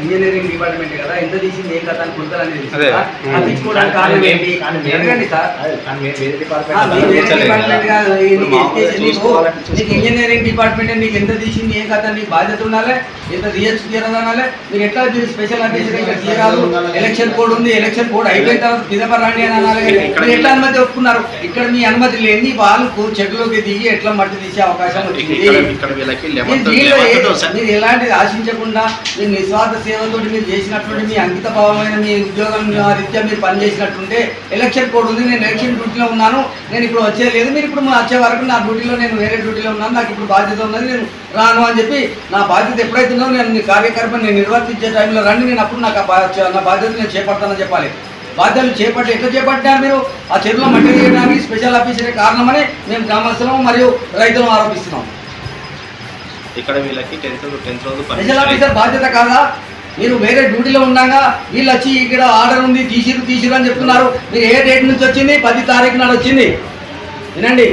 Engineering department కదా ఎంత తీసింది ఏం కదా అని అనేది కారణం ఏంటి? అడగండి సార్ వేరే డిపార్ట్మెంట్ కాదు, నీకు ఇంజనీరింగ్ డిపార్ట్మెంట్ నీకు ఎంత తీసింది ఏం కదా నీకు బాధ్యత ఉండాలి ఎంత రియల్స్ తీరదు అనాలి. మీరు ఎట్లా స్పెషల్ ఇక్కడ తీరాదు ఎలక్షన్ కోడ్ ఉంది ఎలక్షన్ కోడ్ అయిపోయిన తర్వాత తిరపరండి అని అనాలి. మీరు ఎట్లా అనుమతి ఒప్పుకున్నారు? ఇక్కడ మీ అనుమతి లేని వాళ్ళకు చెట్లోకి దిగి ఎట్లా మట్టి తీసే అవకాశం వచ్చింది? మీరు ఎలాంటిది ఆశించకుండా మీరు నిస్వార్థ సేవతో మీరు చేసినటువంటి మీ అంకిత భావమైన మీ ఉద్యోగం రీత్యా మీరు పనిచేసినట్టుంటే ఎలక్షన్ కోడ్ ఉంది. నేను ఎలక్షన్ డ్యూటీలో ఉన్నాను. నేను ఇప్పుడు వచ్చేయలేదు. మీరు ఇప్పుడు వచ్చే వరకు నా డ్యూటీలో నేను వేరే డ్యూటీలో ఉన్నాను. నాకు ఇప్పుడు బాధ్యత ఉన్నది. నేను రాను అని చెప్పి నా బాధ్యత ఎప్పుడైతే నేను నీ కార్యక్రమం నేను నిర్వర్తించే టైంలో రండి. నేను అప్పుడు నాకు నా బాధ్యత నేను చేపడతానని చెప్పాలి. బాధ్యతలు చేపట్టి ఎట్లా చేపట్టారు మీరు? ఆ చెరువులో మట్టి తీయడానికి స్పెషల్ ఆఫీసరే కారణమని మేము గ్రామస్తులం మరియు రైతులను ఆరోపిస్తున్నాం. ఇక్కడ వీళ్ళకి టెన్త్ టెన్త్ రోజు స్పెషల్ ఆఫీసర్ బాధ్యత కాదా? మీరు వేరే డ్యూటీలో ఉండగా వీళ్ళు వచ్చి ఇక్కడ ఆర్డర్ ఉంది తీసిరు తీసిరు అని చెప్తున్నారు. మీరు ఏ డేట్ నుంచి వచ్చింది? పది తారీఖు నాడు వచ్చింది. వినండి.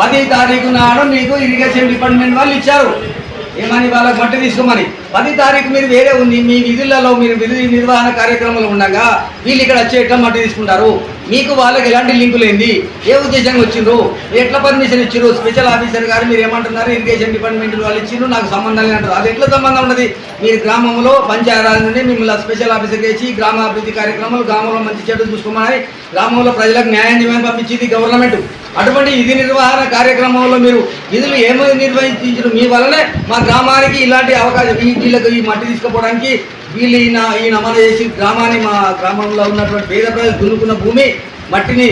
పది తారీఖు నాడు మీకు ఇరిగేషన్ డిపార్ట్మెంట్ వాళ్ళు ఇచ్చారు. ఏమని వాళ్ళకి మట్టి తీసుకోమని? పది తారీఖు మీరు వేరే ఉంది మీ విధులలో మీరు విధి నిర్వహణ కార్యక్రమాలు ఉండగా వీళ్ళు ఇక్కడ వచ్చి ఎట్లా మట్టి తీసుకుంటారు? మీకు వాళ్ళకి ఎలాంటి లింకు లేనిది? ఏ ఉద్దేశంగా వచ్చిండ్రు? ఎట్లా పర్మిషన్ ఇచ్చారు స్పెషల్ ఆఫీసర్ గారు మీరు ఏమంటున్నారు? ఇరిగేషన్ డిపార్ట్మెంట్ వాళ్ళు ఇచ్చిండ్రు నాకు సంబంధం లేదంటారు అది ఎట్లా సంబంధం ఉన్నది? మీరు గ్రామంలో పంచాయతీ నుండి మిమ్మల్ని స్పెషల్ ఆఫీసర్ చేసి గ్రామాభివృద్ధి కార్యక్రమాలు గ్రామంలో మంచి చెడు చూసుకోమని గ్రామంలో ప్రజలకు న్యాయం చేయమని పంపించింది గవర్నమెంట్. అటువంటి విధి నిర్వహణ కార్యక్రమంలో మీరు విధులు ఏమో నిర్వహించారు? మీ వల్లనే మా గ్రామానికి ఇలాంటి అవకాశం ఈ వీళ్ళకి ఈ మట్టి తీసుకుపోవడానికి వీళ్ళు ఈయన ఈయన అమలు చేసి గ్రామాన్ని మా గ్రామంలో ఉన్నటువంటి పేద ప్రజలు దున్నుకున్న భూమి మట్టిని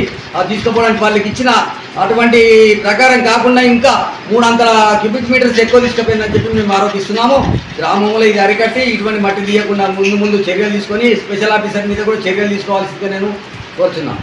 తీసుకుపోవడానికి వాళ్ళకి ఇచ్చిన అటువంటి ప్రకారం కాకుండా ఇంకా మూడు వందల క్యూబిక్ మీటర్స్ ఎక్కువ తీసుకుపోయిందని చెప్పి మేము ఆరోపిస్తున్నాము. గ్రామంలో ఇది అరికట్టి ఇటువంటి మట్టి తీయకుండా ముందు ముందు చర్యలు తీసుకొని స్పెషల్ ఆఫీసర్ మీద కూడా చర్యలు తీసుకోవాల్సిందిగా నేను కోరుతున్నాను.